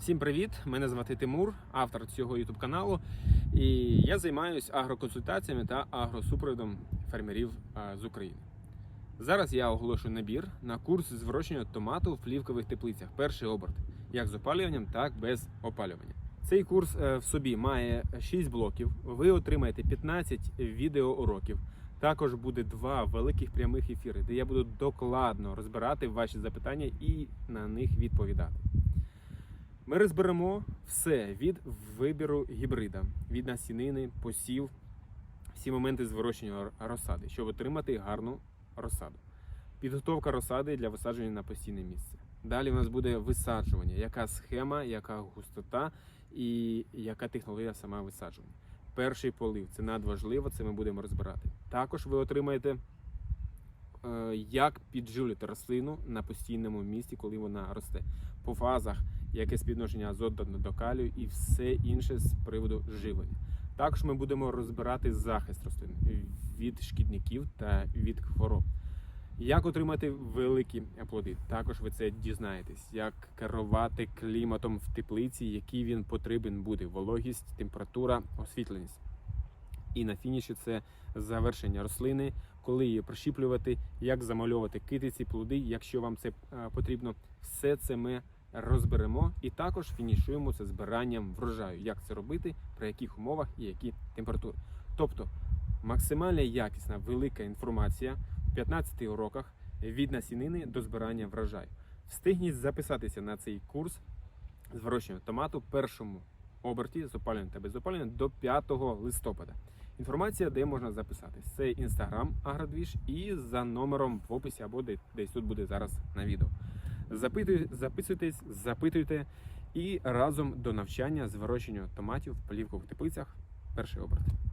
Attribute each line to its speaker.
Speaker 1: Всім привіт! Мене звати Тимур, автор цього youtube каналу. І я займаюся агроконсультаціями та агросупроводом фермерів з України. Зараз я оголошую набір на курс з вирощення томату в плівкових теплицях. Перший оберт, як з опалюванням, так і без опалювання. Цей курс е, в собі має 6 блоків. Ви отримаєте 15 відеоуроків. Також буде два великих прямих ефіри, де я буду докладно розбирати ваші запитання і на них відповідати. Ми розберемо все від вибіру гібрида, від насінини, посів, всі моменти з вирощення розсади, щоб отримати гарну розсаду. Підготовка розсади для висадження на постійне місце. Далі у нас буде висаджування, яка схема, яка густота і яка технологія саме висаджування. Перший полив це надважливо, це ми будемо розбирати. Також ви отримаєте, е, як підживлювати рослину на постійному місці, коли вона росте. По фазах, яке співвідношення азоту до калію і все інше з приводу живлення. Також ми будемо розбирати захист рослин від шкідників та від хвороб. Як отримати великі плоди? Також ви це дізнаєтесь, як керувати кліматом в теплиці, який він потрібен буде: вологість, температура, освітленість. І на фініші це завершення рослини, коли її прищіплювати, як замальовувати китиці, плоди, якщо вам це е, потрібно. Все це ми розберемо і також фінішуємо це збиранням врожаю, як це робити, при яких умовах і які температури. Тобто максимально якісна велика інформація в 15 уроках від насінини до збирання врожаю. Встигніть записатися на цей курс з вирощення томату першому оберті з опалюванням та без опалювання до 5 листопада. Інформація, де можна записатись, це інстаграм Агродвіж і за номером в описі або де- десь тут буде зараз на відео. Записуйтесь, запитуйте і разом до навчання з вирощення томатів в плівкових теплицях. Перший оберт.